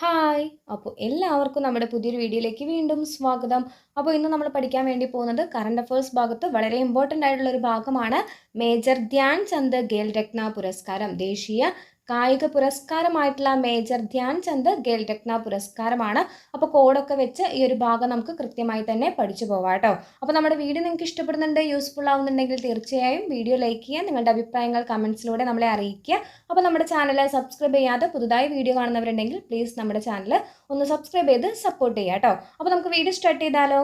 Hi. അപ്പോൾ എല്ലാവർക്കും നമ്മുടെ പുതിയൊരു വീഡിയോയിലേക്ക് വീണ്ടും സ്വാഗതം. അപ്പോൾ ഇന്ന് നമ്മൾ പഠിക്കാൻ വേണ്ടി പോകുന്നത് കറണ്ട് അഫയേഴ്സ് ഭാഗത്ത് വളരെ ഇമ്പോർട്ടന്റ് ആയിട്ടുള്ള ഒരു ഭാഗമാണ് മേജർ ധ്യാൻ ചന്ദ് ഖേൽ രത്ന പുരസ്കാരം. ദേശീയ കായിക പുരസ്കാരമായിട്ടുള്ള മേജർ ധ്യാൻചന്ദ് ഖേൽ രത്ന പുരസ്കാരമാണ്. അപ്പോൾ കോഡൊക്കെ വെച്ച് ഈ ഒരു ഭാഗം നമുക്ക് കൃത്യമായി തന്നെ പഠിച്ചു പോവാം കേട്ടോ അപ്പോൾ നമ്മുടെ വീഡിയോ നിങ്ങൾക്ക് ഇഷ്ടപ്പെടുന്നുണ്ട് യൂസ്ഫുൾ ആവുന്നുണ്ടെങ്കിൽ തീർച്ചയായും വീഡിയോ ലൈക്ക് ചെയ്യുക നിങ്ങളുടെ അഭിപ്രായങ്ങൾ കമൻസിലൂടെ നമ്മളെ അറിയിക്കുക. അപ്പോൾ നമ്മുടെ ചാനൽ സബ്സ്ക്രൈബ് ചെയ്യാതെ പുതുതായി വീഡിയോ കാണുന്നവരുണ്ടെങ്കിൽ പ്ലീസ് നമ്മുടെ ചാനൽ ഒന്ന് സബ്സ്ക്രൈബ് ചെയ്ത് സപ്പോർട്ട് ചെയ്യുക കേട്ടോ അപ്പോൾ നമുക്ക് വീഡിയോ സ്റ്റാർട്ട് ചെയ്താലോ?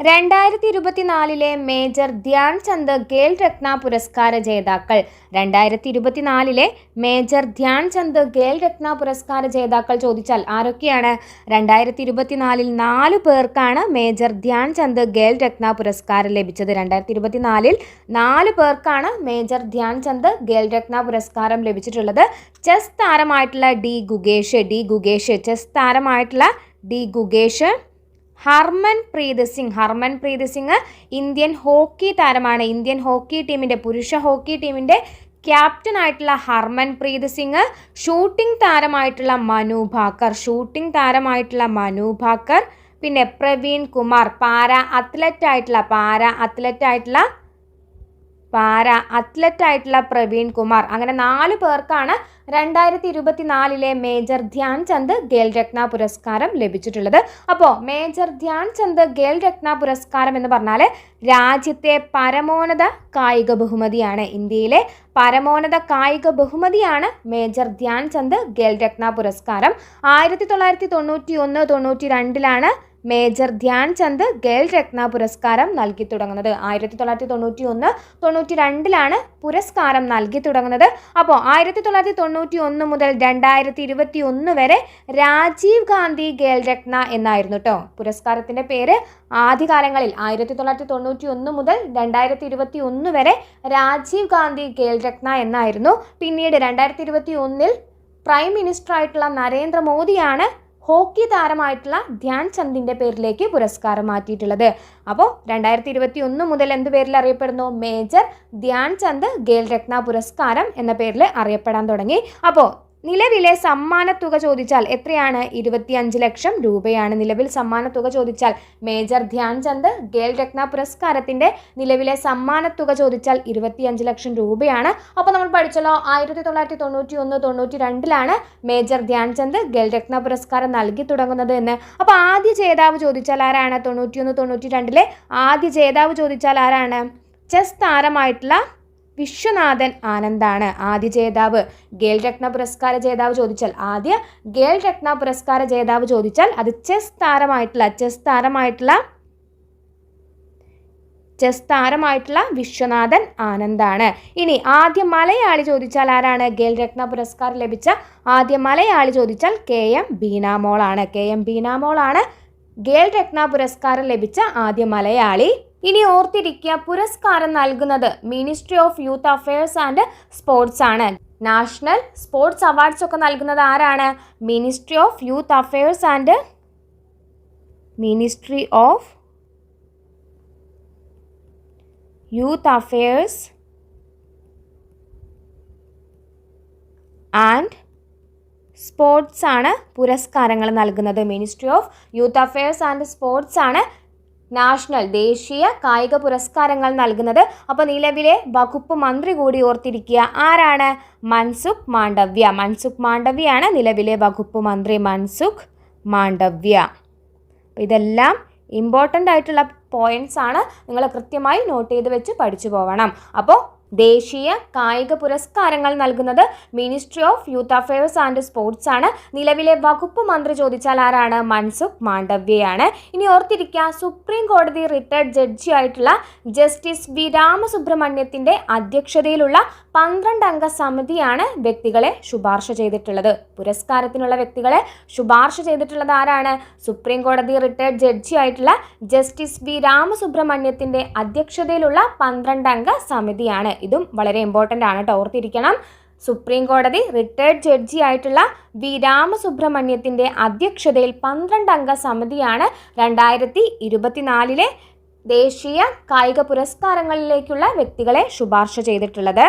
രണ്ടായിരത്തി ഇരുപത്തിനാലിലെ മേജർ ധ്യാൻ ചന്ദ് ഖേൽ രത്ന പുരസ്കാര ജേതാക്കൾ. രണ്ടായിരത്തി ഇരുപത്തിനാലിലെ മേജർ ധ്യാൻ ചന്ദ് ഖേൽ രത്ന പുരസ്കാര ജേതാക്കൾ ചോദിച്ചാൽ ആരൊക്കെയാണ്? രണ്ടായിരത്തി ഇരുപത്തിനാലിൽ നാല് പേർക്കാണ് മേജർ ധ്യാൻ ചന്ദ് ഖേൽ രത്ന പുരസ്കാരം ലഭിച്ചത്. രണ്ടായിരത്തി ഇരുപത്തിനാലിൽ നാല് പേർക്കാണ് മേജർ ധ്യാൻ ചന്ദ് ഖേൽ രത്ന പുരസ്കാരം ലഭിച്ചിട്ടുള്ളത്. Chess താരമായിട്ടുള്ള D Gukesh. D Gukesh chess താരമായിട്ടുള്ള D Gukesh. Harmanpreet Singh. Harmanpreet Singh Indian hockey താരമാണ്. ഇന്ത്യൻ ഹോക്കി ടീമിന്റെ പുരുഷ ഹോക്കി ടീമിന്റെ ക്യാപ്റ്റൻ ആയിട്ടുള്ള ഹർമൻ പ്രീത് സിംഗ് ഷൂട്ടിംഗ് താരമായിട്ടുള്ള മനു ഭാക്കർ ഷൂട്ടിംഗ് താരമായിട്ടുള്ള മനു ഭാക്കർ പിന്നെ പ്രവീൺ കുമാർ പാര അത്ലറ്റ് ആയിട്ടുള്ള പാര അത്ലറ്റ് ആയിട്ടുള്ള പാര അത്ലറ്റ് ആയിട്ടുള്ള പ്രവീൺ കുമാർ. അങ്ങനെ നാല് പേർക്കാണ് രണ്ടായിരത്തി ഇരുപത്തിനാലിലെ മേജർ ധ്യാൻ ചന്ദ് ഖേൽ രത്ന പുരസ്കാരം ലഭിച്ചിട്ടുള്ളത്. അപ്പോൾ മേജർ ധ്യാൻ ചന്ദ് ഖേൽ രത്ന പുരസ്കാരം എന്ന് പറഞ്ഞാൽ രാജ്യത്തെ പരമോന്നത കായിക ബഹുമതിയാണ് ഇന്ത്യയിലെ പരമോന്നത കായിക ബഹുമതിയാണ് മേജർ ധ്യാൻ ചന്ദ് ഖേൽ രത്ന പുരസ്കാരം. ആയിരത്തി തൊള്ളായിരത്തി തൊണ്ണൂറ്റി ഒന്ന് തൊണ്ണൂറ്റി രണ്ടിലാണ് മേജർ ധ്യാൻചന്ദ് ഖേൽ രത്ന പുരസ്കാരം നൽകി തുടങ്ങുന്നത്. ആയിരത്തി തൊള്ളായിരത്തി തൊണ്ണൂറ്റി ഒന്ന് തൊണ്ണൂറ്റി രണ്ടിലാണ് പുരസ്കാരം നൽകി തുടങ്ങുന്നത്. അപ്പോൾ ആയിരത്തി തൊള്ളായിരത്തി തൊണ്ണൂറ്റി ഒന്ന് മുതൽ രണ്ടായിരത്തി ഇരുപത്തി ഒന്ന് വരെ രാജീവ് ഗാന്ധി ഖേൽ രത്ന എന്നായിരുന്നു കേട്ടോ പുരസ്കാരത്തിന്റെ പേര് ആദ്യകാലങ്ങളിൽ ആയിരത്തി തൊള്ളായിരത്തി തൊണ്ണൂറ്റി ഒന്ന് മുതൽ രണ്ടായിരത്തി ഇരുപത്തി ഒന്ന് വരെ രാജീവ് ഗാന്ധി ഖേൽ രത്ന എന്നായിരുന്നു. പിന്നീട് രണ്ടായിരത്തി ഇരുപത്തി ഒന്നിൽ പ്രൈം മിനിസ്റ്റർ ആയിട്ടുള്ള നരേന്ദ്രമോദിയാണ് ഹോക്കി താരമായിട്ടുള്ള ധ്യാൻ ചന്ദിന്റെ പേരിലേക്ക് പുരസ്കാരം മാറ്റിയിട്ടുള്ളത്. അപ്പോൾ രണ്ടായിരത്തി ഇരുപത്തി ഒന്ന് മുതൽ എന്ത് പേരിൽ അറിയപ്പെടുന്നു? മേജർ ധ്യാൻ ചന്ദ് ഖേൽ രത്ന പുരസ്കാരം എന്ന പേരിൽ അറിയപ്പെടാൻ തുടങ്ങി. അപ്പോൾ നിലവിലെ സമ്മാനത്തുക ചോദിച്ചാൽ എത്രയാണ്? ഇരുപത്തിയഞ്ച് ലക്ഷം രൂപയാണ് നിലവിൽ സമ്മാനത്തുക ചോദിച്ചാൽ. മേജർ ധ്യാൻചന്ദ് ഖേൽ രത്ന പുരസ്കാരത്തിന്റെ നിലവിലെ സമ്മാനത്തുക ചോദിച്ചാൽ ഇരുപത്തിയഞ്ച് ലക്ഷം രൂപയാണ്. അപ്പോൾ നമ്മൾ പഠിച്ചല്ലോ ആയിരത്തി തൊള്ളായിരത്തി തൊണ്ണൂറ്റി ഒന്ന് തൊണ്ണൂറ്റി രണ്ടിലാണ് മേജർ ധ്യാൻചന്ദ് ഖേൽ രത്ന പുരസ്കാരം നൽകി തുടങ്ങുന്നത് എന്ന്. അപ്പോൾ ആദ്യ ജേതാവ് ചോദിച്ചാൽ ആരാണ്? തൊണ്ണൂറ്റി ഒന്ന് തൊണ്ണൂറ്റി രണ്ടിലെ ആദ്യ ജേതാവ് ചോദിച്ചാൽ ആരാണ്? ചെസ് താരമായിട്ടുള്ള വിശ്വനാഥൻ ആനന്ദാണ്. ആദ്യ ജേതാവ് ഗേൽ രത്ന പുരസ്കാര ജേതാവ് ചോദിച്ചാൽ ആദ്യ ഗേൽ രത്ന പുരസ്കാര ജേതാവ് ചോദിച്ചാൽ അത് ചെസ് താരമായിട്ടുള്ള ചെസ് താരമായിട്ടുള്ള ചെസ് താരമായിട്ടുള്ള വിശ്വനാഥൻ ആനന്ദാണ്. ഇനി ആദ്യ മലയാളി ചോദിച്ചാൽ ആരാണ്? ഗേൽ രത്ന പുരസ്കാരം ലഭിച്ച ആദ്യ മലയാളി ചോദിച്ചാൽ കെ എം ബീനാമോളാണ്. കെ എം ബീനാമോളാണ് ഗേൽ രത്ന പുരസ്കാരം ലഭിച്ച ആദ്യ മലയാളി. ഇനി ഓർത്തിരിക്കുക പുരസ്കാരം നൽകുന്നത് ministry of youth affairs and sports ആണ്. നാഷണൽ സ്പോർട്സ് അവാർഡ്സ് ഒക്കെ നൽകുന്നത് ആരാണ്? Ministry of youth affairs and ministry of youth affairs and sports ആണ് പുരസ്കാരങ്ങൾ നൽകുന്നത്. Ministry of youth affairs and sports ആണ് നാഷണൽ ദേശീയ കായിക പുരസ്കാരങ്ങൾ നൽകുന്നത്. അപ്പോൾ നിലവിലെ വകുപ്പ് മന്ത്രി കൂടി ഓർത്തിരിക്കുക. ആരാണ്? മൻസുഖ് മാണ്ഡവ്യ. മൻസുഖ് മാണ്ഡവ്യയാണ് നിലവിലെ വകുപ്പ് മന്ത്രി മൻസുഖ് മാണ്ഡവ്യ. ഇതെല്ലാം ഇമ്പോർട്ടന്റ് ആയിട്ടുള്ള പോയിന്റ്സ് ആണ്. നിങ്ങൾ കൃത്യമായി നോട്ട് ചെയ്ത് വെച്ച് പഠിച്ചു പോകണം അപ്പോൾ ദേശീയ കായിക പുരസ്കാരങ്ങൾ നൽകുന്നത് ministry of youth affairs and sports ആണ്. നിലവിലെ വകുപ്പ് മന്ത്രി ചോദിച്ചാൽ ആരാണ്? മൻസുഖ് മാണ്ഡവ്യയാണ്. ഇനി ഓർത്തിരിക്കുക സുപ്രീം കോടതി റിട്ടയർഡ് ജഡ്ജി ആയിട്ടുള്ള ജസ്റ്റിസ് വി രാമസുബ്രഹ്മണ്യത്തിന്റെ അധ്യക്ഷതയിലുള്ള പന്ത്രണ്ട് അംഗ സമിതിയാണ് വ്യക്തികളെ ശുപാർശ ചെയ്തിട്ടുള്ളത്. പുരസ്കാരത്തിനുള്ള വ്യക്തികളെ ശുപാർശ ചെയ്തിട്ടുള്ളത് ആരാണ്? സുപ്രീം കോടതി റിട്ടയർഡ് ജഡ്ജി ആയിട്ടുള്ള ജസ്റ്റിസ് വി രാമസുബ്രഹ്മണ്യത്തിന്റെ അധ്യക്ഷതയിലുള്ള പന്ത്രണ്ട് അംഗ സമിതിയാണ്. ഇതും വളരെ ഇമ്പോർട്ടന്റ് ആണ് കേട്ടോ ഓർത്തിരിക്കണം. സുപ്രീം കോടതി റിട്ടയർഡ് ജഡ്ജി ആയിട്ടുള്ള വി. രാമസുബ്രഹ്മണ്യത്തിന്റെ അധ്യക്ഷതയിൽ പന്ത്രണ്ട് അംഗ സമിതിയാണ് രണ്ടായിരത്തി ഇരുപത്തിനാലിലെ ദേശീയ കായിക പുരസ്കാരങ്ങളിലേക്കുള്ള വ്യക്തികളെ ശുപാർശ ചെയ്തിട്ടുള്ളത്.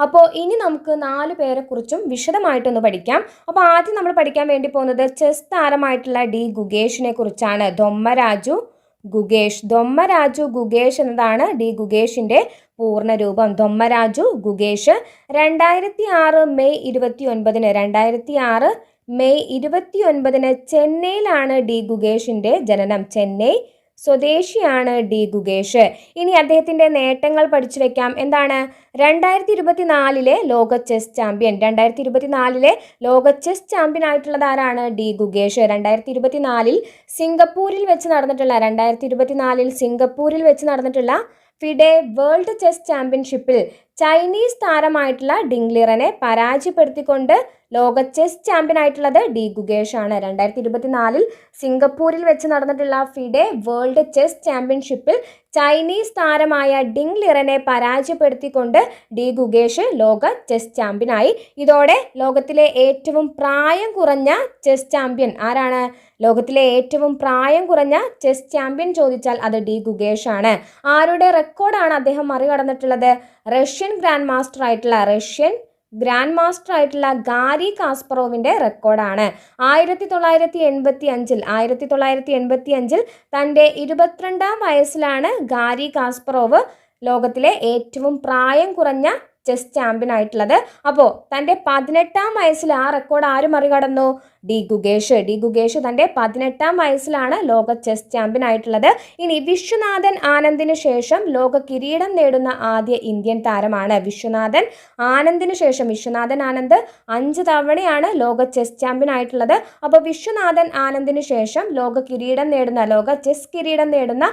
അപ്പോൾ ഇനി നമുക്ക് നാല് പേരെക്കുറിച്ചും വിശദമായിട്ടൊന്ന് പഠിക്കാം. അപ്പോൾ ആദ്യം നമ്മൾ പഠിക്കാൻ വേണ്ടി പോകുന്നത് ചെസ് താരമായിട്ടുള്ള ഡി. ഗുഗേഷിനെ കുറിച്ചാണ്. ധൊമ്മരാജു ഗുഗേഷ് ധൊമ്മരാജു ഗുഗേഷ് എന്നതാണ് ഡി. ഗുഗേഷിന്റെ പൂർണരൂപം. ധൊമ്മരാജു ഗുഗേഷ് രണ്ടായിരത്തി ആറ് മെയ് ഇരുപത്തി ഒൻപതിന് രണ്ടായിരത്തി ആറ് മെയ് ഇരുപത്തി ഒൻപതിന് ചെന്നൈയിലാണ് ഡി ഗുഗേഷിന്റെ ജനനം. ചെന്നൈ സ്വദേശിയാണ് ഡി ഗുഗേഷ്. ഇനി അദ്ദേഹത്തിന്റെ നേട്ടങ്ങൾ പഠിച്ചു വെക്കാം. എന്താണ്? രണ്ടായിരത്തി ഇരുപത്തി നാലിലെ ലോക ചെസ് ചാമ്പ്യൻ. രണ്ടായിരത്തി ഇരുപത്തി നാലിലെ ലോക ചെസ് ചാമ്പ്യൻ ആയിട്ടുള്ളത് ആരാണ്? ഡി ഗുഗേഷ്. രണ്ടായിരത്തി ഇരുപത്തി നാലിൽ സിംഗപ്പൂരിൽ വെച്ച് നടന്നിട്ടുള്ള രണ്ടായിരത്തി ഇരുപത്തി നാലിൽ സിംഗപ്പൂരിൽ വെച്ച് നടന്നിട്ടുള്ള ഫിഡെ വേൾഡ് ചെസ് ചാമ്പ്യൻഷിപ്പിൽ ചൈനീസ് താരമായിട്ടുള്ള ഡിംഗ്ലിറനെ പരാജയപ്പെടുത്തിക്കൊണ്ട് ലോക ചെസ് ചാമ്പ്യൻ ആയിട്ടുള്ളത് ഡി ഗുഗേഷ് ആണ്. രണ്ടായിരത്തി ഇരുപത്തിനാലിൽ സിംഗപ്പൂരിൽ വെച്ച് നടന്നിട്ടുള്ള ഫിഡെ വേൾഡ് ചെസ് ചാമ്പ്യൻഷിപ്പിൽ ചൈനീസ് താരമായ ഡിങ് ലിറനെ പരാജയപ്പെടുത്തിക്കൊണ്ട് ഡി ഗുഗേഷ് ലോക ചെസ് ചാമ്പ്യനായി ഇതോടെ ലോകത്തിലെ ഏറ്റവും പ്രായം കുറഞ്ഞ ചെസ് ചാമ്പ്യൻ ആരാണ്? ലോകത്തിലെ ഏറ്റവും പ്രായം കുറഞ്ഞ ചെസ് ചാമ്പ്യൻ ചോദിച്ചാൽ അത് ഡി ഗുഗേഷ് ആണ്. ആരുടെ റെക്കോർഡാണ് അദ്ദേഹം മറികടന്നിട്ടുള്ളത്? റഷ്യൻ ഗ്രാൻഡ് മാസ്റ്റർ ആയിട്ടുള്ള റഷ്യൻ ഗ്രാൻഡ് മാസ്റ്റർ ആയിട്ടുള്ള ഗാരി കാസ്പറോവിന്റെ റെക്കോർഡാണ് ആയിരത്തി തൊള്ളായിരത്തി എൺപത്തി അഞ്ചിൽ ആയിരത്തി തൊള്ളായിരത്തി എൺപത്തി അഞ്ചിൽ തന്റെ ഇരുപത്തിരണ്ടാം വയസ്സിലാണ് ഗാരി കാസ്പറോവ് ലോകത്തിലെ ഏറ്റവും പ്രായം കുറഞ്ഞ ചെസ് ചാമ്പ്യൻ ആയിട്ടുള്ളത്. അപ്പോൾ തന്റെ പതിനെട്ടാം വയസ്സിൽ ആ റെക്കോർഡ് ആര് മറികടന്നു? ഡി ഗുഗേഷ്. ഡി ഗുഗേഷ് തന്റെ പതിനെട്ടാം വയസ്സിലാണ് ലോക ചെസ് ചാമ്പ്യൻ ആയിട്ടുള്ളത് ഇനി വിശ്വനാഥൻ ആനന്ദിന് ശേഷം ലോക കിരീടം നേടുന്ന ആദ്യ ഇന്ത്യൻ താരമാണ് വിശ്വനാഥൻ. ആനന്ദിന് ശേഷം വിശ്വനാഥൻ ആനന്ദ് അഞ്ച് തവണയാണ് ലോക ചെസ് ചാമ്പ്യൻ ആയിട്ടുള്ളത് അപ്പോൾ വിശ്വനാഥൻ ആനന്ദിന് ശേഷം ലോക കിരീടം നേടുന്ന ലോക ചെസ് കിരീടം നേടുന്ന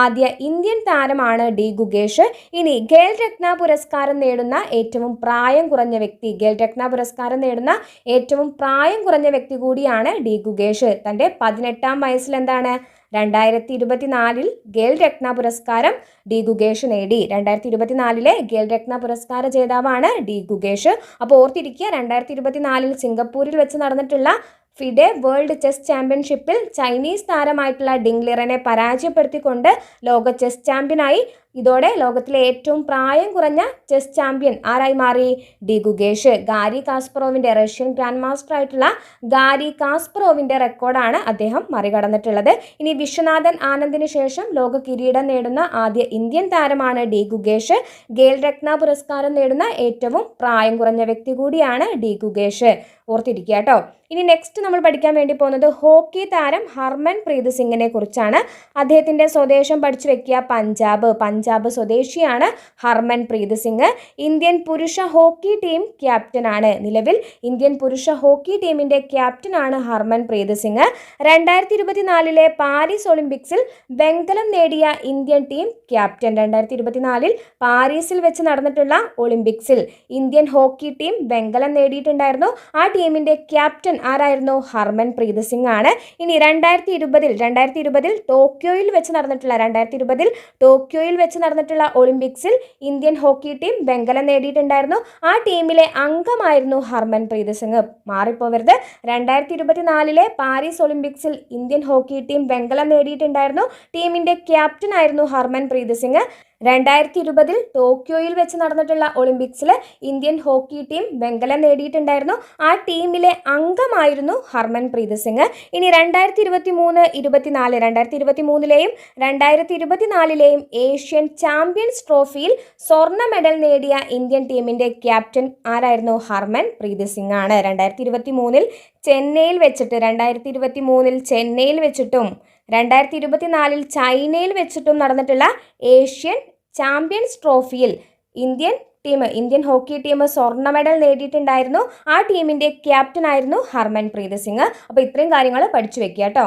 ആദ്യ ഇന്ത്യൻ താരമാണ് ഡി ഗുഗേഷ്. ഇനി ഖേൽ രത്ന പുരസ്കാരം നേടുന്ന ഏറ്റവും പ്രായം കുറഞ്ഞ വ്യക്തി ഖേൽ രത്ന പുരസ്കാരം നേടുന്ന ഏറ്റവും പ്രായം കുറഞ്ഞ വ്യക്തി കൂടിയാണ് ഡി ഗുഗേഷ് തന്റെ പതിനെട്ടാം വയസ്സിൽ എന്താണ്? രണ്ടായിരത്തി ഇരുപത്തിനാലിൽ ഗേൽ രത്ന പുരസ്കാരം ഡി ഗുഗേഷ് നേടി. രണ്ടായിരത്തി ഇരുപത്തിനാലിലെ ഗേൽ രത്ന പുരസ്കാര ജേതാവാണ് ഡി ഗുഗേഷ് അപ്പോൾ ഓർത്തിരിക്കുക രണ്ടായിരത്തി ഇരുപത്തിനാലിൽ സിംഗപ്പൂരിൽ വെച്ച് നടന്നിട്ടുള്ള ഫിഡെ വേൾഡ് ചെസ് ചാമ്പ്യൻഷിപ്പിൽ ചൈനീസ് താരമായിട്ടുള്ള ഡിംഗ്ലിറനെ പരാജയപ്പെടുത്തിക്കൊണ്ട് ലോക ചെസ് ചാമ്പ്യനായി ഇതോടെ ലോകത്തിലെ ഏറ്റവും പ്രായം കുറഞ്ഞ ചെസ് ചാമ്പ്യൻ ആരായി മാറി? ഡി ഗുഗേഷ്. ഗാരി കാസ്പറോവിന്റെ റഷ്യൻ ഗ്രാൻഡ് മാസ്റ്റർ ആയിട്ടുള്ള ഗാരി കാസ്പറോവിന്റെ റെക്കോർഡാണ് അദ്ദേഹം മറികടന്നിട്ടുള്ളത്. ഇനി വിശ്വനാഥൻ ആനന്ദിന് ശേഷം ലോക കിരീടം നേടുന്ന ആദ്യ ഇന്ത്യൻ താരമാണ് ഡി ഗുഗേഷ്. ഗേൽ രത്ന പുരസ്കാരം നേടുന്ന ഏറ്റവും പ്രായം കുറഞ്ഞ വ്യക്തി കൂടിയാണ് ഡി ഗുഗേഷ്. ഓർത്തിരിക്കുക കേട്ടോ. ഇനി നെക്സ്റ്റ് നമ്മൾ പഠിക്കാൻ വേണ്ടി പോകുന്നത് ഹോക്കി താരം ഹർമൻ പ്രീത് സിംഗിനെ കുറിച്ചാണ്. അദ്ദേഹത്തിന്റെ സ്വദേശം പഠിച്ചു വെക്കുക പഞ്ചാബ്. പഞ്ചാബ് സ്വദേശിയാണ് ഹർമൻ പ്രീത് സിംഗ്. ഇന്ത്യൻ പുരുഷ ഹോക്കി ടീം ക്യാപ്റ്റനാണ്. നിലവിൽ ഇന്ത്യൻ പുരുഷ ഹോക്കി ടീമിന്റെ ക്യാപ്റ്റനാണ് ഹർമൻ പ്രീത് സിംഗ്. രണ്ടായിരത്തി ഇരുപത്തിനാലിലെ പാരീസ് ഒളിമ്പിക്സിൽ വെങ്കലം നേടിയ ഇന്ത്യൻ ടീം ക്യാപ്റ്റൻ. രണ്ടായിരത്തി ഇരുപത്തിനാലിൽ പാരീസിൽ വെച്ച് നടന്നിട്ടുള്ള ഒളിമ്പിക്സിൽ ഇന്ത്യൻ ഹോക്കി ടീം വെങ്കലം നേടിയിട്ടുണ്ടായിരുന്നു. ആ ടീമിന്റെ ക്യാപ്റ്റൻ ആരായിരുന്നു? ഹർമൻ പ്രീത് സിംഗ് ആണ്. ഇനി രണ്ടായിരത്തി ഇരുപതിൽ രണ്ടായിരത്തി ഇരുപതിൽ ടോക്കിയോയിൽ വെച്ച് നടന്നിട്ടുള്ള രണ്ടായിരത്തി ഇരുപതിൽ ടോക്കിയോയിൽ വെച്ച് നടന്നിട്ടുള്ള ഒളിമ്പിക്സിൽ ഇന്ത്യൻ ഹോക്കി ടീം വെങ്കലം നേടിയിട്ടുണ്ടായിരുന്നു. ആ ടീമിലെ അംഗമായിരുന്നു ഹർമൻ പ്രീത് സിംഗ് മാറിപ്പോവരുത്. രണ്ടായിരത്തി ഇരുപത്തിനാലിലെ പാരീസ് ഒളിമ്പിക്സിൽ ഇന്ത്യൻ ഹോക്കി ടീം വെങ്കലം നേടിയിട്ടുണ്ടായിരുന്നു. ടീമിന്റെ ക്യാപ്റ്റൻ ആയിരുന്നു ഹർമൻ പ്രീത് സിംഗ് രണ്ടായിരത്തി ഇരുപതിൽ ടോക്കിയോയിൽ വെച്ച് നടന്നിട്ടുള്ള ഒളിമ്പിക്സിൽ ഇന്ത്യൻ ഹോക്കി ടീം വെങ്കലം നേടിയിട്ടുണ്ടായിരുന്നു. ആ ടീമിലെ അംഗമായിരുന്നു ഹർമൻ പ്രീത് സിംഗ്. ഇനി രണ്ടായിരത്തി ഇരുപത്തി മൂന്ന് ഇരുപത്തിനാല് രണ്ടായിരത്തി ഇരുപത്തി മൂന്നിലെയും രണ്ടായിരത്തി ഇരുപത്തിനാലിലെയും ഏഷ്യൻ ചാമ്പ്യൻസ് ട്രോഫിയിൽ സ്വർണ മെഡൽ നേടിയ ഇന്ത്യൻ ടീമിന്റെ ക്യാപ്റ്റൻ ആരായിരുന്നു? ഹർമൻ പ്രീത് സിംഗ് ആണ്. രണ്ടായിരത്തി ഇരുപത്തി മൂന്നിൽ ചെന്നൈയിൽ വെച്ചിട്ട് രണ്ടായിരത്തി ഇരുപത്തി മൂന്നിൽ ചെന്നൈയിൽ വെച്ചിട്ടും രണ്ടായിരത്തി ഇരുപത്തിനാലിൽ ചൈനയിൽ വെച്ചിട്ടും നടന്നിട്ടുള്ള ഏഷ്യൻ ചാമ്പ്യൻസ് ട്രോഫിയിൽ Indian team Indian hockey team സ്വർണ മെഡൽ നേടിയിട്ടുണ്ടായിരുന്നു. ആ ടീമിന്റെ ക്യാപ്റ്റൻ ആയിരുന്നു ഹർമൻ പ്രീത് സിംഗ്. അപ്പോൾ ഇത്രയും കാര്യങ്ങൾ പഠിച്ചു വെക്കുക കേട്ടോ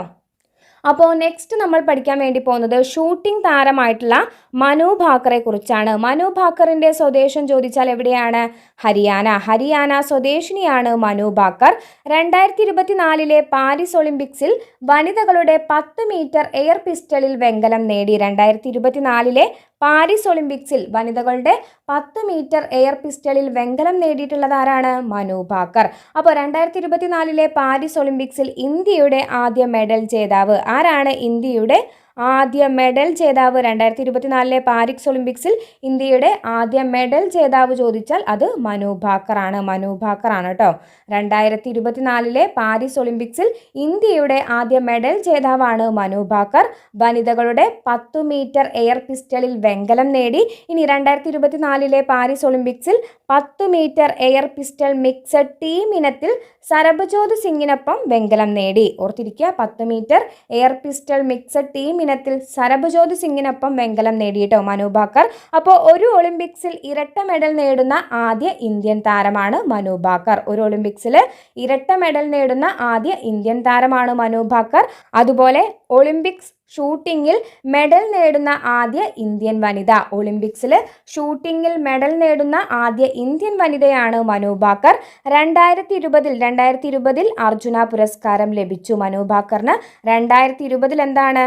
അപ്പോൾ നെക്സ്റ്റ് നമ്മൾ പഠിക്കാൻ വേണ്ടി പോകുന്നത് ഷൂട്ടിംഗ് താരമായിട്ടുള്ള മനു ഭാക്കറെ കുറിച്ചാണ്. മനു ഭാക്കറിന്റെ സ്വദേശം ചോദിച്ചാൽ എവിടെയാണ്? ഹരിയാന. ഹരിയാന സ്വദേശിനിയാണ് മനു ഭാക്കർ. രണ്ടായിരത്തി ഇരുപത്തിനാലിലെ പാരീസ് ഒളിമ്പിക്സിൽ വനിതകളുടെ പത്ത് മീറ്റർ എയർ പിസ്റ്റളിൽ വെങ്കലം നേടി. രണ്ടായിരത്തി ഇരുപത്തിനാലിലെ പാരീസ് ഒളിമ്പിക്സിൽ വനിതകളുടെ പത്ത് മീറ്റർ എയർ പിസ്റ്റളിൽ വെങ്കലം നേടിയിട്ടുള്ളത് ആരാണ്? മനു ഭാക്കർ. അപ്പോൾ രണ്ടായിരത്തി ഇരുപത്തിനാലിലെ പാരീസ് ഒളിമ്പിക്സിൽ ഇന്ത്യയുടെ ആദ്യ മെഡൽ ജേതാവ് ആരാണ്? ഇന്ത്യയുടെ ആദ്യ മെഡൽ ജേതാവ് രണ്ടായിരത്തി ഇരുപത്തിനാലിലെ പാരിക്സ് ഒളിമ്പിക്സിൽ ഇന്ത്യയുടെ ആദ്യ മെഡൽ ജേതാവ് ചോദിച്ചാൽ അത് മനു ഭാക്കറാണ്. മനു ഭാക്കറാണ് കേട്ടോ. രണ്ടായിരത്തി ഇരുപത്തിനാലിലെ പാരീസ് ഒളിമ്പിക്സിൽ ഇന്ത്യയുടെ ആദ്യ മെഡൽ ജേതാവാണ് മനു ഭാക്കർ. വനിതകളുടെ പത്തു മീറ്റർ എയർ പിസ്റ്റലിൽ വെങ്കലം നേടി. ഇനി രണ്ടായിരത്തി ഇരുപത്തിനാലിലെ പാരീസ് ഒളിമ്പിക്സിൽ പത്തു metre air pistol mixed team ഇനത്തിൽ സരബ്ജോത് സിംഗിനൊപ്പം വെങ്കലം നേടി. ഓർത്തിരിക്കുക പത്ത് metre air pistol mixed team ഇനത്തിൽ സരബ്ജോത് സിംഗിനൊപ്പം വെങ്കലം നേടിയിട്ടോ മനു ബാക്കർ അപ്പോൾ ഒരു ഒളിമ്പിക്സിൽ ഇരട്ട മെഡൽ നേടുന്ന ആദ്യ ഇന്ത്യൻ താരമാണ് മനു ബാക്കർ ഒരു ഒളിമ്പിക്സിൽ ഇരട്ട മെഡൽ നേടുന്ന ആദ്യ ഇന്ത്യൻ താരമാണ് മനു ബാക്കർ അതുപോലെ ഒളിമ്പിക്സ് ഷൂട്ടിങ്ങിൽ മെഡൽ നേടുന്ന ആദ്യ ഇന്ത്യൻ വനിത. ഒളിമ്പിക്സിൽ ഷൂട്ടിങ്ങിൽ മെഡൽ നേടുന്ന ആദ്യ ഇന്ത്യൻ വനിതയാണ് മനു ഭാക്കർ. രണ്ടായിരത്തി ഇരുപതിൽ രണ്ടായിരത്തി ഇരുപതിൽ അർജുന പുരസ്കാരം ലഭിച്ചു മനു ഭാക്കറിന്. രണ്ടായിരത്തി ഇരുപതിൽ എന്താണ്?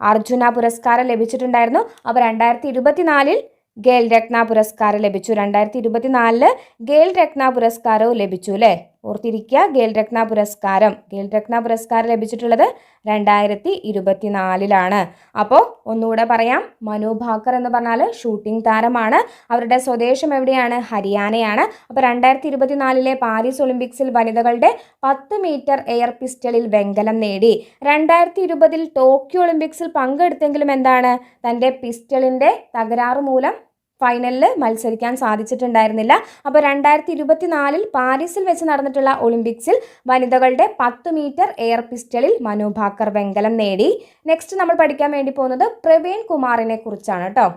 അർജുന പുരസ്കാരം ലഭിച്ചിട്ടുണ്ടായിരുന്നു. അപ്പോൾ രണ്ടായിരത്തി ഇരുപത്തിനാലിൽ ഗേൽ രത്ന പുരസ്കാരം ലഭിച്ചു. രണ്ടായിരത്തി ഇരുപത്തിനാലിൽ ഗേൽ രത്ന പുരസ്കാരവും ലഭിച്ചു അല്ലേ? ഓർത്തിരിക്കുക. ഗേൽ രത്ന പുരസ്കാരം. ഗേൽ രത്ന പുരസ്കാരം ലഭിച്ചിട്ടുള്ളത് രണ്ടായിരത്തി ഇരുപത്തിനാലിലാണ് അപ്പോൾ ഒന്നുകൂടെ പറയാം. മനു ഭാക്കർ എന്ന് പറഞ്ഞാൽ ഷൂട്ടിംഗ് താരമാണ്. അവരുടെ സ്വദേശം എവിടെയാണ്? ഹരിയാനയാണ്. അപ്പോൾ രണ്ടായിരത്തി ഇരുപത്തിനാലിലെ പാരീസ് ഒളിമ്പിക്സിൽ വനിതകളുടെ പത്ത് മീറ്റർ എയർ പിസ്റ്റളിൽ വെങ്കലം നേടി. രണ്ടായിരത്തി ഇരുപതിൽ ടോക്കിയോ ഒളിമ്പിക്സിൽ പങ്കെടുത്തെങ്കിലും എന്താണ്? തന്റെ പിസ്റ്റളിന്റെ തകരാറ് മൂലം ഫൈനലിൽ മത്സരിക്കാൻ സാധിച്ചിട്ടുണ്ടായിരുന്നില്ല. അപ്പോൾ രണ്ടായിരത്തി ഇരുപത്തിനാലിൽ പാരീസിൽ വെച്ച് നടന്നിട്ടുള്ള ഒളിമ്പിക്സിൽ വനിതകളുടെ പത്ത് മീറ്റർ എയർ പിസ്റ്റളിൽ മനു ഭാക്കർ വെങ്കലം നേടി. നെക്സ്റ്റ് നമ്മൾ പഠിക്കാൻ വേണ്ടി പോകുന്നത് പ്രവീൺ കുമാറിനെ കുറിച്ചാണ് കേട്ടോ.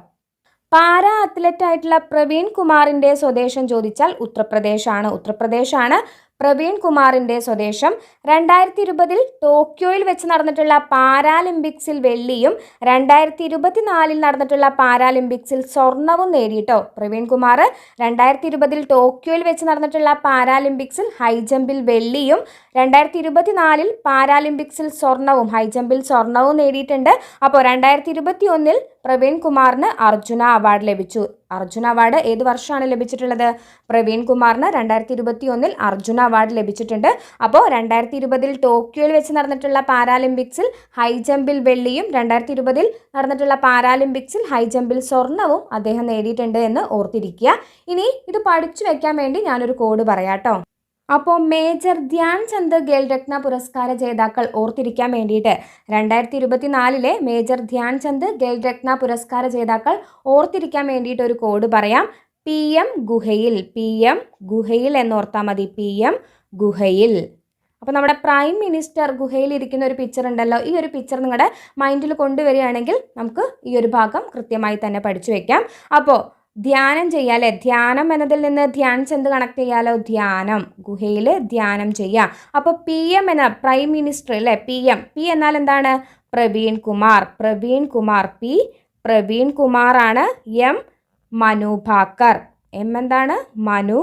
പാരാ അത്ലറ്റ് ആയിട്ടുള്ള പ്രവീൺ കുമാറിന്റെ സ്വദേശം ചോദിച്ചാൽ ഉത്തർപ്രദേശാണ്. ഉത്തർപ്രദേശാണ് പ്രവീൺ കുമാറിന്റെ സ്വദേശം. രണ്ടായിരത്തി ഇരുപതിൽ ടോക്കിയോയിൽ വെച്ച് നടന്നിട്ടുള്ള പാരാലിമ്പിക്സിൽ വെള്ളിയും രണ്ടായിരത്തി ഇരുപത്തിനാലിൽ നടന്നിട്ടുള്ള പാരാലിമ്പിക്സിൽ സ്വർണവും നേടിയിട്ടോ പ്രവീൺ കുമാർ രണ്ടായിരത്തി ഇരുപതിൽ ടോക്കിയോയിൽ വെച്ച് നടന്നിട്ടുള്ള പാരാലിമ്പിക്സിൽ ഹൈജമ്പിൽ വെള്ളിയും രണ്ടായിരത്തി ഇരുപത്തിനാലിൽ പാരാലിമ്പിക്സിൽ സ്വർണവും ഹൈജമ്പിൽ സ്വർണവും നേടിയിട്ടുണ്ട്. അപ്പോൾ രണ്ടായിരത്തി ഇരുപത്തി ഒന്നിൽ പ്രവീൺ കുമാറിന് അർജുന അവാർഡ് ലഭിച്ചു. അർജുന അവാർഡ് ഏത് വർഷമാണ് ലഭിച്ചിട്ടുള്ളത്? പ്രവീൺ കുമാറിന് രണ്ടായിരത്തി ഇരുപത്തി ഒന്നിൽ അർജുന അവാർഡ് ലഭിച്ചിട്ടുണ്ട്. അപ്പോൾ രണ്ടായിരത്തി ഇരുപതിൽ ടോക്കിയോയിൽ വെച്ച് നടന്നിട്ടുള്ള പാരാലിമ്പിക്സിൽ ഹൈ ജമ്പിൽ വെള്ളിയും രണ്ടായിരത്തി ഇരുപതിൽ നടന്നിട്ടുള്ള പാരാലിമ്പിക്സിൽ ഹൈ ജമ്പിൽ സ്വർണവും അദ്ദേഹം നേടിയിട്ടുണ്ട് എന്ന് ഓർത്തിരിക്കുക. ഇനി ഇത് പഠിച്ചു വെക്കാൻ വേണ്ടി ഞാനൊരു കോഡ് പറയാം കേട്ടോ അപ്പോൾ മേജർ ധ്യാൻ ചന്ദ് ഖേൽരത്ന പുരസ്കാര ജേതാക്കൾ ഓർത്തിരിക്കാൻ വേണ്ടിയിട്ട് രണ്ടായിരത്തി ഇരുപത്തിനാലിലെ മേജർ ധ്യാൻ ചന്ദ് ഖേൽരത്ന പുരസ്കാര ജേതാക്കൾ ഓർത്തിരിക്കാൻ വേണ്ടിയിട്ട് ഒരു കോഡ് പറയാം. പി എം ഗുഹയിൽ പി എം ഗുഹയിൽ എന്നോർത്താൽ മതി പി എം ഗുഹയിൽ. അപ്പോൾ നമ്മുടെ പ്രൈം മിനിസ്റ്റർ ഗുഹയിൽ ഇരിക്കുന്ന ഒരു പിക്ചർ ഉണ്ടല്ലോ. ഈ ഒരു പിക്ചർ നിങ്ങളുടെ മൈൻഡിൽ കൊണ്ടുവരികയാണെങ്കിൽ നമുക്ക് ഈ ഒരു ഭാഗം കൃത്യമായി തന്നെ പഠിച്ചു വയ്ക്കാം അപ്പോൾ ധ്യാനം ചെയ്യുക അല്ലെ ധ്യാനം എന്നതിൽ നിന്ന് ധ്യാൻ ചന്ദ് കണക്ട് ചെയ്യാലോ? ധ്യാനം. ഗുഹയിൽ ധ്യാനം ചെയ്യുക അപ്പോൾ പി എം എന്ന പ്രൈം മിനിസ്റ്റർ അല്ലേ പി എം പി എന്നാൽ എന്താണ്? പ്രവീൺ കുമാർ. പ്രവീൺ കുമാർ പി പ്രവീൺ കുമാറാണ് എം മനു ഭാക്കർ. എം എന്താണ്? മനു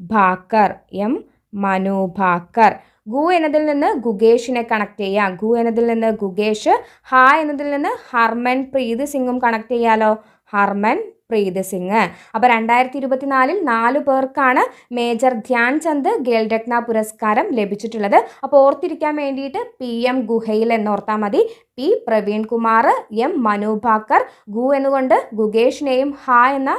ഭാക്കർ. എം മനു ഭാക്കർ. ഗു എന്നതിൽ നിന്ന് ഗുഗേഷിനെ കണക്ട് ചെയ്യാം. ഗു എന്നതിൽ നിന്ന് ഗുഗേഷ് ഹ എന്നതിൽ നിന്ന് ഹർമൻ പ്രീത് സിംഗും കണക്ട് ചെയ്യാലോ? ഹർമൻ പ്രീത് സിംഗ്. അപ്പോൾ രണ്ടായിരത്തി ഇരുപത്തിനാലിൽ നാല് പേർക്കാണ് മേജർ ധ്യാൻചന്ദ് ഖേൽരത്ന പുരസ്കാരം ലഭിച്ചിട്ടുള്ളത്. അപ്പോൾ ഓർത്തിരിക്കാൻ വേണ്ടിയിട്ട് പി എം ഗുഹയിൽ എന്നോർത്താൽ മതി. പി പ്രവീൺകുമാർ എം മനു ഭാക്കർ ഗു എന്നുകൊണ്ട് ഗുഗേഷിനെയും ഹ എന്ന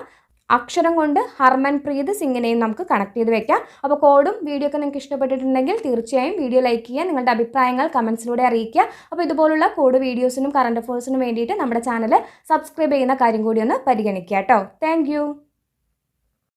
അക്ഷരം കൊണ്ട് ഹർമൻപ്രീത് സിംഗിനെയും നമുക്ക് കണക്ട് ചെയ്ത് വെക്കാം. അപ്പോൾ കോഡും വീഡിയോ ഒക്കെ നിങ്ങൾക്ക് ഇഷ്ടപ്പെട്ടിട്ടുണ്ടെങ്കിൽ തീർച്ചയായും വീഡിയോ ലൈക്ക് ചെയ്യുക നിങ്ങളുടെ അഭിപ്രായങ്ങൾ കമൻസിലൂടെ അറിയിക്കുക. അപ്പോൾ ഇതുപോലുള്ള കോഡ് വീഡിയോസിനും കറണ്ട് അഫേഴ്സിനും വേണ്ടിയിട്ട് നമ്മുടെ ചാനൽ സബ്സ്ക്രൈബ് ചെയ്യുന്ന കാര്യം കൂടി ഒന്ന് പരിഗണിക്കുക കേട്ടോ. താങ്ക്